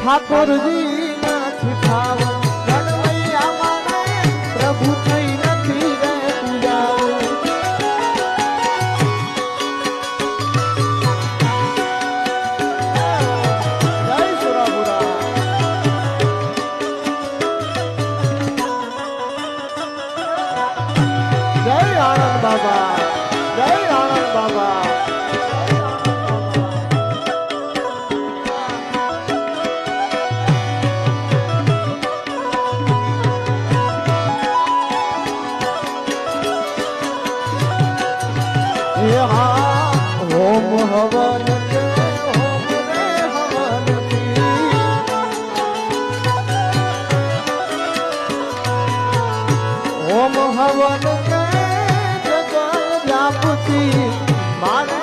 ઠાકોરજી. હવન જગન વ્યાપતી માને